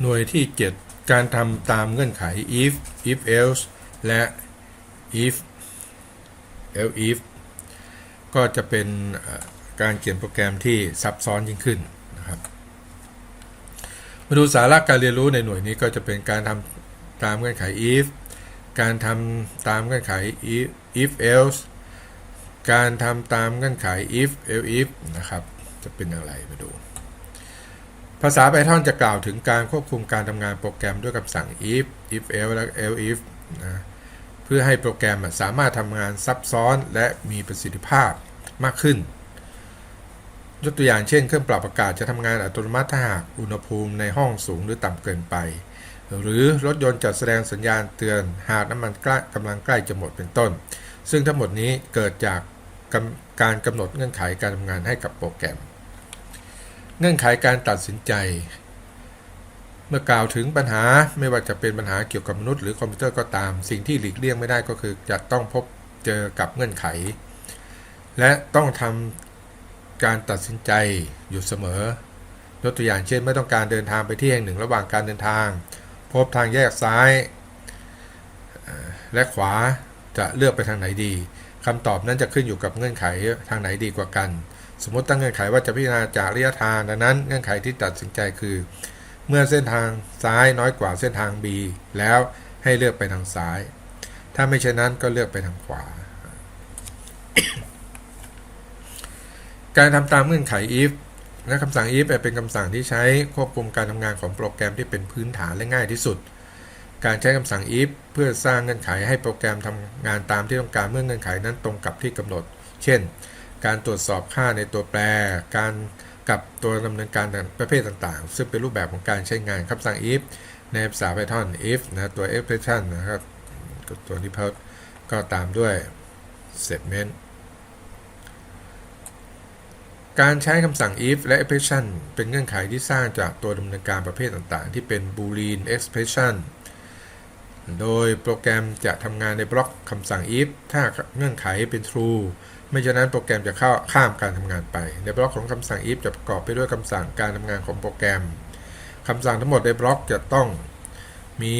หน่วยที่ 7 การทำตามเงื่อนไข if if else และ if else if ก็จะเป็นการเขียนโปรแกรมที่ซับซ้อนยิ่งขึ้นนะครับ มาดูสาระการเรียนรู้ในหน่วยนี้ก็จะเป็นการทำตามเงื่อนไข if การทำตามเงื่อนไข if if else การทำตามเงื่อนไข if else if นะครับ จะเป็นอย่างไรมาดู ภาษา Python จะกล่าวถึงการควบคุมการทำงานโปรแกรมด้วยคำสั่ง if if else และ else if นะเพื่อให้โปรแกรมสามารถทำงานซับซ้อนและมีประสิทธิภาพมากขึ้น ยกตัวอย่างเช่น เครื่องปรับอากาศจะทำงานอัตโนมัติถ้าหากอุณหภูมิในห้องสูงหรือต่ำเกินไป หรือรถยนต์จะแสดงสัญญาณเตือนหากน้ำมันใกล้กำลังใกล้จะหมดเป็นต้น ซึ่งทั้งหมดนี้เกิดจากการกำหนดเงื่อนไขการทำงานให้กับโปรแกรม เงื่อนไขการตัดสินใจ เมื่อกล่าวถึงปัญหาไม่ว่าจะเป็นปัญหาเกี่ยวกับมนุษย์หรือคอมพิวเตอร์ก็ตาม สิ่งที่หลีกเลี่ยงไม่ได้ก็คือจะต้องพบเจอกับเงื่อนไข และต้องทำการตัดสินใจอยู่เสมอยกตัวอย่างเช่นไม่ต้องการเดินทางไปที่แห่งหนึ่งระหว่างการเดินทาง พบทางแยกซ้ายและขวาจะเลือกไปทางไหนดีคำตอบนั้นจะขึ้นอยู่กับเงื่อนไขทางไหนดีกว่ากัน สมมติตั้งเงื่อนไขว่าจะพิจารณาจากระยะทางดังนั้นเงื่อนไขที่ตัดสินใจคือ เมื่อเส้นทางซ้ายน้อยกว่าเส้นทาง B แล้วให้เลือกไปทางซ้าย ถ้าไม่เช่นนั้นก็เลือกไปทางขวา การทำตามเงื่อนไข if และคำสั่ง if เป็นคำสั่งที่ใช้ควบคุมการทำงานของโปรแกรมที่เป็นพื้นฐานและง่ายที่สุด การใช้คำสั่ง if เพื่อสร้างเงื่อนไขให้โปรแกรมทำงานตามที่ต้องการเมื่อเงื่อนไขนั้นตรงกับที่กำหนด เช่น การตรวจสอบค่าในตัวแปร การกับตัวดำเนินการประเภทต่างๆ ซึ่งเป็นรูปแบบของการใช้งานคำสั่ง if ในภาษา Python if นะตัว expression นะครับตัวนี้เพิ่มก็ตามด้วย statement การใช้คำสั่ง if และ expression เป็นเงื่อนไขที่สร้างจากตัวดำเนินการประเภทต่างๆ ที่เป็น boolean expression โดยโปรแกรมจะทำงานในบล็อกคำสั่ง if ถ้าเงื่อนไขเป็น true ไม่ฉะนั้นโปรแกรมจะเข้าข้ามการทำงานไป ในบล็อกของคำสั่ง if จะประกอบไปด้วยคำสั่งการทำงานของโปรแกรมคำสั่งทั้งหมดในบล็อกจะต้องมี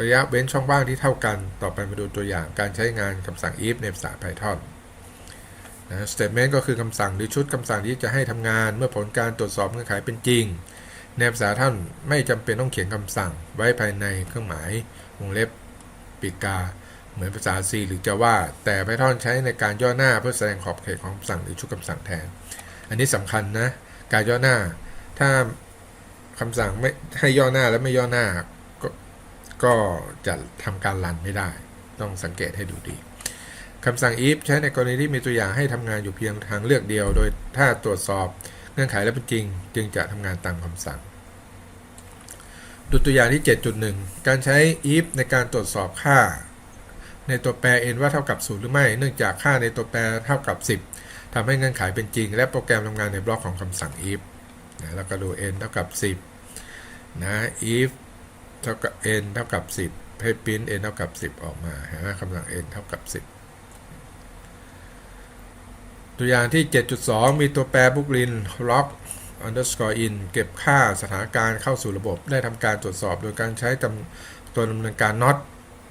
ระยะเว้นช่องว่างที่เท่ากัน ต่อไปมาดูตัวอย่างการใช้งานคำสั่ง if ในภาษา Python นะ statement ก็คือคำสั่งหรือชุดคำสั่งที่จะให้ทำงาน เมื่อผลการตรวจสอบเงื่อนไขเป็นจริง ในภาษาท่านไม่จำเป็นต้องเขียนคำสั่งไว้ภายในเครื่องหมาย วงเล็บปีกา เหมือนภาษา C หรือ Java แต่ Python ใช้ในการย่อหน้าเพื่อแสดงขอบเขตของคำสั่งหรือชุดคำสั่งแทน อันนี้สำคัญนะ การย่อหน้า ถ้าคำสั่งไม่ให้ย่อหน้าและไม่ย่อหน้า ก็ก็จะทำการรันไม่ได้ ต้องสังเกตให้ดูดีคำสั่ง if ใช้ในกรณีที่มีตัวอย่างให้ทำงานอยู่เพียงทางเลือกเดียว โดยถ้าตรวจสอบเงื่อนไขและเป็นจริง จึงจะทำงานตามคำสั่ง ดูตัวอย่างที่ 7.1 การใช้ if ในการตรวจสอบค่า ในตัวแปร n ว่าเท่ากับ 0 หรือไม่ เนื่องจากค่าในตัวแปรเท่ากับ 10ทำให้เงื่อนไขเป็นจริง และโปรแกรมทำงานในบล็อกของคำสั่ง if นะแล้วก็ดู n เท่ากับ 10 นะ if เท่ากับ n เท่ากับ 10 ให้พิมพ์ n เท่ากับ 10 ออกมาเห็นไหมคำสั่ง n เท่ากับ 10 ตัวอย่างที่ 7.2 มีตัวแปรบุกลิน log underscore in เก็บค่าสถานการณ์เข้าสู่ระบบ ได้ทำการตรวจสอบโดยการใช้ตัวดำเนินการ not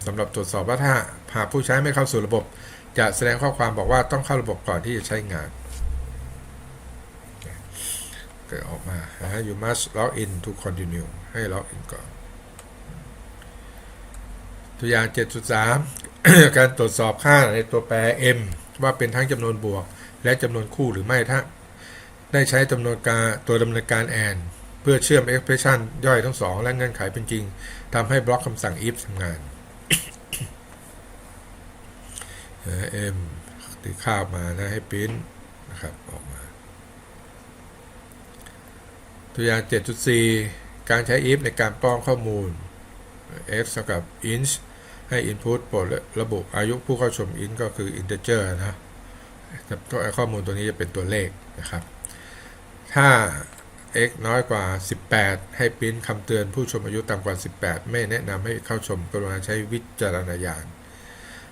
สำหรับตรวจสอบว่าถ้าหากผู้ใช้ไม่เข้าสู่ระบบ จะแสดงข้อความบอกว่าต้องเข้าระบบก่อนที่จะใช้งานเกิดออกมา you must log in to continue ให้ log in ก่อน ตัวอย่าง 7.3 การตรวจสอบค่าในตัวแปร m ว่าเป็นทั้งจำนวนบวก และจำนวนคู่หรือไม่ถ้า ได้ใช้จำนวนการตัวดำเนินการ and เพื่อเชื่อม expression ย่อยทั้งสองและเงื่อนไขเป็นจริงทำให้บล็อกคำสั่ง if ทำงาน m ตีค่าออกมานะให้พิมพ์นะครับออกมาตัวอย่าง 7.4 การใช้ if ในการป้องข้อมูล x เท่ากับ int ให้ input โปรดระบุอายุผู้เข้าชม int ก็คือ integer นะข้อมูลตัวนี้จะเป็นตัวเลขนะครับ ถ้า x น้อยกว่า 18 ให้ปิ้นคำเตือนผู้ชมอายุต่ำกว่า 18 ไม่แนะนำให้เข้าชมกรุณาใช้วิจารณญาณ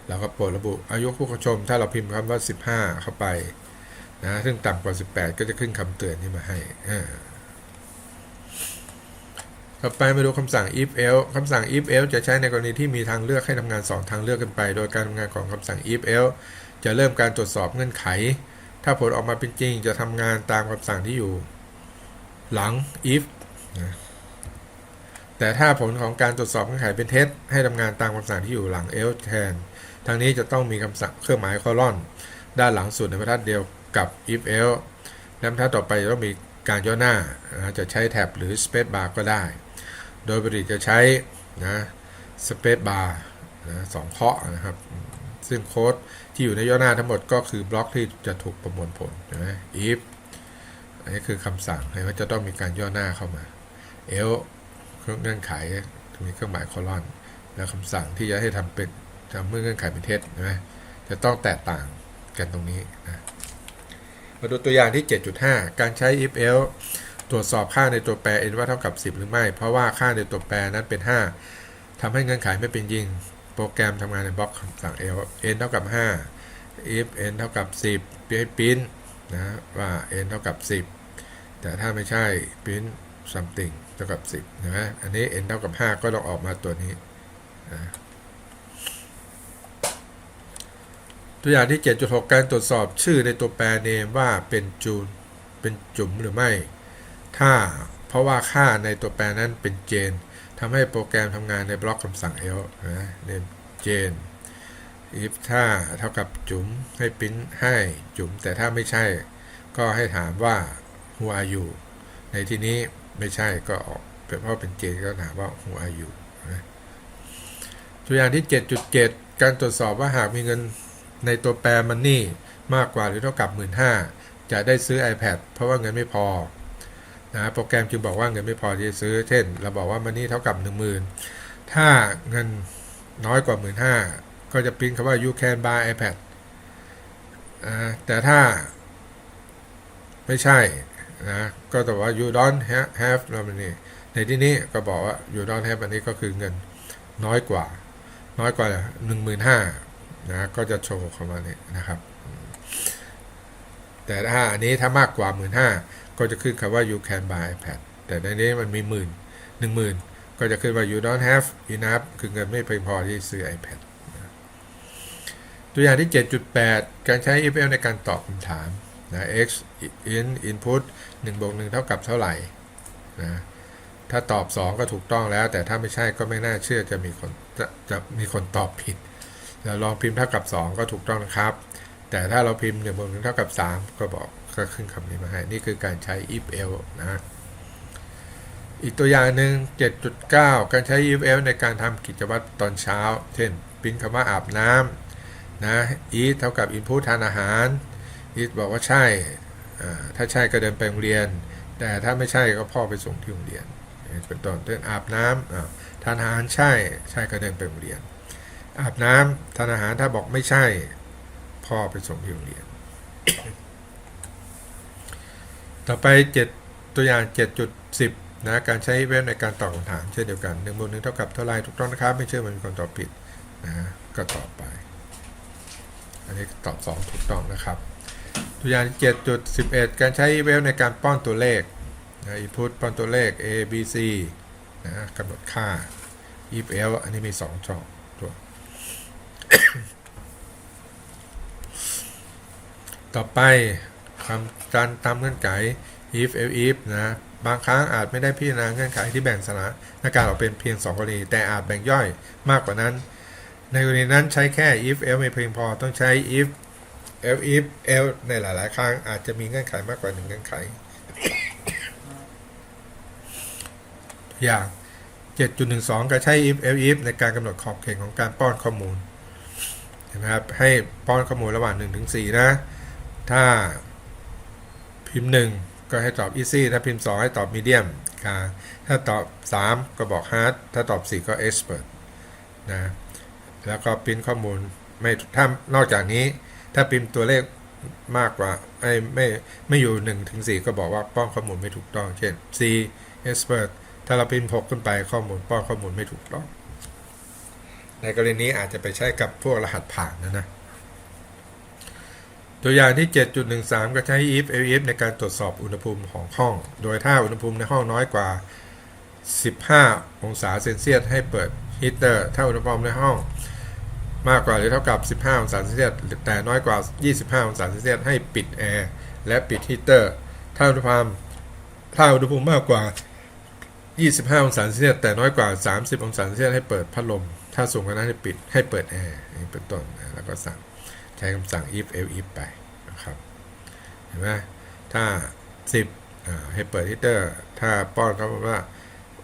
แล้วก็โปรดระบุอายุผู้เข้าชม ถ้าเราพิมพ์คำว่า 15 เข้าไปนะซึ่งต่ำกว่า 18 ก็จะขึ้นคำเตือนนี้มาให้อ่าต่อไปมาดูคำสั่ง if else คำสั่ง if else จะใช้ในกรณีที่มีทางเลือกให้ทำงาน 2 ทางเลือกกันไป โดยการทำงานของคำสั่ง if else จะเริ่มการตรวจสอบเงื่อนไข ถ้าผลออกมาเป็นจริงจะทำงานตามคำสั่งที่อยู่ หลัง if นะแต่ถ้าผลของการตรวจสอบเงื่อนไขเป็นเท็จให้ทำงานตามคำสั่งที่อยู่หลัง else แทนทางนี้จะต้องมีคำสั่งเครื่องหมายคอลอนด้านหลังสุดในบรรทัดเดียวกับ if else และบรรทัดต่อไปจะต้องมีการย่อหน้า จะใช้แท็บหรือ space bar ก็ได้ โดยปกติจะใช้นะ space bar นะสองเคาะนะครับ ซึ่งโค้ด ที่อยู่ในย่อหน้าทั้งหมดก็คือบล็อกที่จะถูกประมวลผลนะ if อันนี้คือคำสั่งให้ว่าจะต้องมีการย่อหน้าเข้ามา else เครื่องเงื่อนไขมีเครื่องหมายคอลอนแล้วคำสั่งที่จะให้ทำเป็นทำเมื่อเงื่อนไขเป็นเท็จนะจะต้องแตกต่างกันตรงนี้นะมาดูตัวอย่างที่ 7.5 การใช้ if else ตรวจสอบค่าในตัวแปร n ว่าเท่ากับ 10 หรือไม่ เพราะว่าค่าในตัวแปรนั้นเป็น 5ทำให้เงื่อนไขไม่เป็นจริง โปรแกรมทำงานในบล็อกคำสั่ง l n เท่ากับ 5 if n เท่ากับ 10ให้ปริ้นนะว่า n เท่ากับ 10 แต่ถ้าไม่ใช่ print something เท่ากับ 10นะอันนี้ n เท่ากับ 5 ก็ต้องออกมาตัวนี้นะตัวอย่างที่ 7.6 การตรวจสอบชื่อในตัวแปร name ว่าเป็นจูนเป็นจุ๋มหรือไม่ ถ้าเพราะว่าค่าในตัวแปรนั้นเป็นเจน ทำให้โปรแกรมทำงานในบล็อกคำสั่ง l นะเนมเจน if ถ้าเท่ากับจุ๋มให้ปิ้นให้จุ๋มแต่ถ้าไม่ใช่ ก็ให้ถามว่า who are you ในที่นี้ไม่ใช่ก็ออกเป็นเพราะเป็นเจนก็ถามว่า who are you นะตัวอย่างที่ 7.7 การตรวจสอบว่าหากมีเงินในตัวแปรมันนี่มากกว่าหรือเท่ากับ 15,000 จะได้ซื้อ iPad เพราะว่าเงินไม่พอ นะโปรแกรมจึงบอกว่าเงินไม่พอที่จะซื้อ เช่น เราบอกว่ามันนี่เท่ากับ 10,000 ถ้าเงินน้อยกว่า 15,000ก็จะพิมพ์คำว่า you can buy iPad อ่าแต่ถ้าไม่ใช่นะก็แต่ว่า you don't have have แล้วมันนี่ในที่นี้ก็บอกว่า you don't have อันนี้ก็คือเงินน้อยกว่า น้อยกว่า 15,000นะก็จะโชว์เข้ามาเนี่ยนะครับ แต่ถ้าอันนี้ถ้ามากกว่า 15,000ก็จะขึ้นคำว่า you can buy iPad แต่ในนี้มันมีหมื่นหนึ่งหมื่นก็จะขึ้นว่า you don't have enough คือเงินไม่เพียงพอที่ซื้อ iPad ตัวอย่างที่ 7.8 การใช้ if else ในการตอบคำถามนะ x in input 1บวก1เท่ากับเท่าไหร่นะถ้าตอบ 2 ก็ถูกต้องแล้ว แต่ถ้าไม่ใช่ก็ไม่น่าเชื่อจะมีคนจะจะมีคนตอบผิด เราลองพิมพ์เท่ากับ 2 ก็ถูกต้องนะครับ แต่ถ้าเราพิมพ์1บวก1เท่ากับ 3 ก็บอกก็ขึ้นคำนี้มาให้ นี่คือการใช้ if else นะ อีกตัวอย่างหนึ่ง7.9 การใช้ if else ในการทำกิจวัตรตอนเช้า เช่นพิมพ์คำว่าอาบน้ำนะ eat เท่ากับ input ทานอาหาร eat บอกว่าใช่ ถ้าใช่ก็เดินไปโรงเรียน แต่ถ้าไม่ใช่ก็พ่อไปส่งที่โรงเรียน เป็นต้นเช่นอาบน้ำทานอาหารใช่ ใช่ก็เดินไปโรงเรียน อาบน้ำทานอาหารถ้าบอกไม่ใช่ พ่อไปส่งที่โรงเรียน ต่อไป 7 ตัวอย่าง 7.10 นะ การใช้เว็บในการตอบคำถามเช่นเดียวกัน1บวก1เท่ากับเท่าไรถูกต้องนะครับ ไม่เชื่อมันมีคนตอบผิดนะก็ตอบไป อันนี้ตอบ 2 ถูกต้องนะครับ ตัวอย่าง 7.11 การใช้เว็บในการป้อนตัวเลขนะ input ป้อนตัวเลข a b c นะกำหนดค่า if else อันนี้มี 2 ช่องตัว ต่อไปคำการตามเงื่อนไข if elif นะบางครั้งอาจไม่ได้พิจารณาเงื่อนไขที่แบ่งสถานการณ์ออกเป็นเพียง 2 กรณี แต่อาจแบ่งย่อยมากกว่านั้น ในกรณีนั้นใช้แค่ if else ไม่เพียงพอต้องใช้ if else if else ในหลาย ๆ ครั้งอาจจะมีเงื่อนไขมากกว่าหนึ่งเงื่อนไข อย่าง 7.12การใช้ if else if ในการกำหนดขอบเขตของการป้อนข้อมูลนไหมครับให้ป้อนข้อมูลระหว่าง1ถึง4นะ ถ้าพิมพ์1ก็ให้ตอบ easy ถ้าพิมพ์ 2 ให้ตอบ medium ค่ะถ้าตอบ 3 ก็บอก hard ถ้าตอบ 4 ก็ expert นะแล้วก็พิมพ์ข้อมูลไม่ถ้านอกจากนี้ถ้าพิมพ์ตัวเลขมากกว่าไอ้ไม่ไม่อยู่1ถึง4ก็บอกว่าป้อนข้อมูลไม่ถูกต้อง เช่น C expert ถ้าเราพิมพ์6ขึ้นไปข้อมูลป้อนข้อมูลไม่ถูกต้อง ในกรณีนี้อาจจะไปใช้กับพวกรหัสผ่านนะนะ ตัวอย่างที่ 7.13 ก็ใช้ if elif ในการตรวจสอบอุณหภูมิของห้อง โดยถ้าอุณหภูมิในห้องน้อยกว่า 15 องศาเซนเซียสให้เปิดฮีเตอร์ ถ้าอุณหภูมิในห้อง มากกว่าหรือเท่ากับ 15 องศาเซนเซียสแต่น้อยกว่า 25 องศาเซนเซียสให้ปิดแอร์และปิดฮีเตอร์ ถ้าอุณหภูมิถ้าอุณหภูมิมากกว่า 25 องศาเซนเซียสแต่น้อยกว่า 30 องศาเซนเซียสให้เปิดพัดลม ถ้าสูงกว่านั้นให้ปิดให้เปิดแอร์นี้เป็นต้นแล้วก็สั่ง ใช้คำสั่ง if else if ไปนะครับ เห็นไหมถ้า 10 ให้เปิดฮีเตอร์ ถ้าป้อนเขาบอกว่า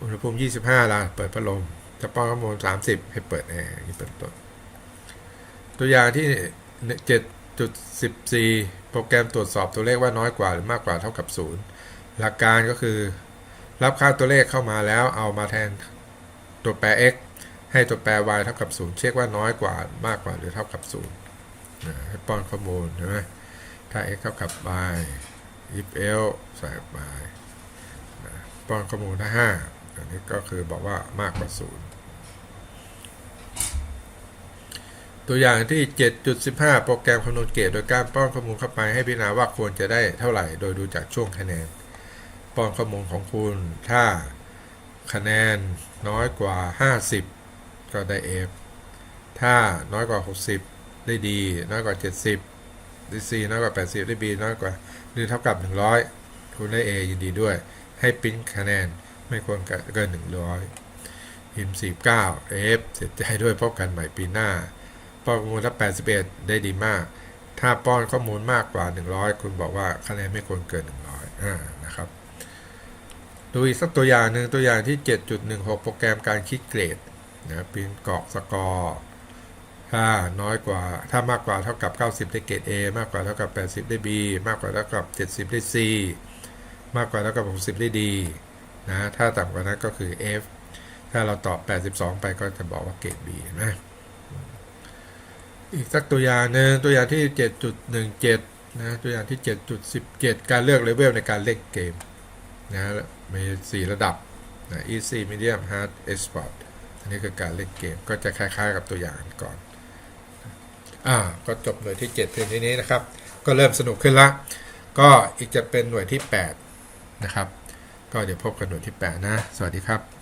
อุณหภูมิ 25ล่ะเปิดพัดลม ถ้าป้อนเข้อมูล30 ให้เปิดแอร์นี้เป็นต้นตัวอย่างที่ 7.14 โปรแกรมตรวจสอบตัวเลขว่าน้อยกว่าหรือมากกว่าเท่ากับ 0 หลักการก็คือ รับค่าตัวเลขเข้ามาแล้วเอามาแทนตัวแปร x ให้ตัวแปร y เท่ากับ 0 เช็คว่าน้อยกว่ามากกว่าหรือเท่ากับ0นะ ให้ป้อนข้อมูลใช่ไหมถ้า x เท่ากับ y if else ใส่ y นะป้อนข้อมูลถ้า5อันนี้ก็คือบอกว่ามากกว่า 0 ตัวอย่างที่ 7.15 โปรแกรมคำนวณเกรดโดยการป้อนข้อมูลเข้าไปให้พิจารณาว่าควรจะได้เท่าไหร่ โดยดูจากช่วงคะแนน ป้อนข้อมูลของคุณถ้าคะแนนน้อยกว่า 50 ก็ได้ F ถ้าน้อยกว่า 60 ได้ D น้อยกว่า 70 ได้ C น้อยกว่า 80 ได้ B น้อยกว่าหรือเท่ากับ 100 คุณได้ A ยินดีด้วย ให้ปริ้นคะแนนไม่ควรเกิน 100 พิมพ์ 49 F เสียใจด้วยพบกันใหม่ปีหน้า ป้อนข้อมูลละ81 ได้ดีมาก ถ้าป้อนข้อมูลมากกว่า 100 คุณบอกว่าคะแนนไม่ควรเกิน 100อ่านะครับ ดูอีกสักตัวอย่างหนึ่งตัวอย่างที่ 7.16 โปรแกรมการคิดเกรดนะพิมพ์กรอกสกอร์ ถ้าน้อยกว่า ถ้ามากกว่าเท่ากับ 90 ได้เกรด A มากกว่าเท่ากับ 80 ได้ B มากกว่าเท่ากับ 70 ได้ C มากกว่าเท่ากับ 60 ได้ D นะ ถ้าต่ำกว่านั้นก็คือ F ถ้าเราตอบ 82 ไปก็จะบอกว่าเกรด B นะอีกสักตัวอย่างหนึ่งตัวอย่างที่ 7.17 นะ ตัวอย่างที่ 7.17 การเลือกเลเวลในการเล่นเกมนะมี 4 ระดับนะ easy medium hard expert อันนี้คือการเล่นเกมก็จะคล้ายๆกับตัวอย่างก่อน อ่าก็จบหน่วยที่ 7 เพียงเท่นี้นะครับ ก็เริ่มสนุกขึ้นละ ก็อีกจะเป็นหน่วยที่ 8 นะครับ ก็เดี๋ยวพบกันหน่วยที่ 8 นะ สวัสดีครับ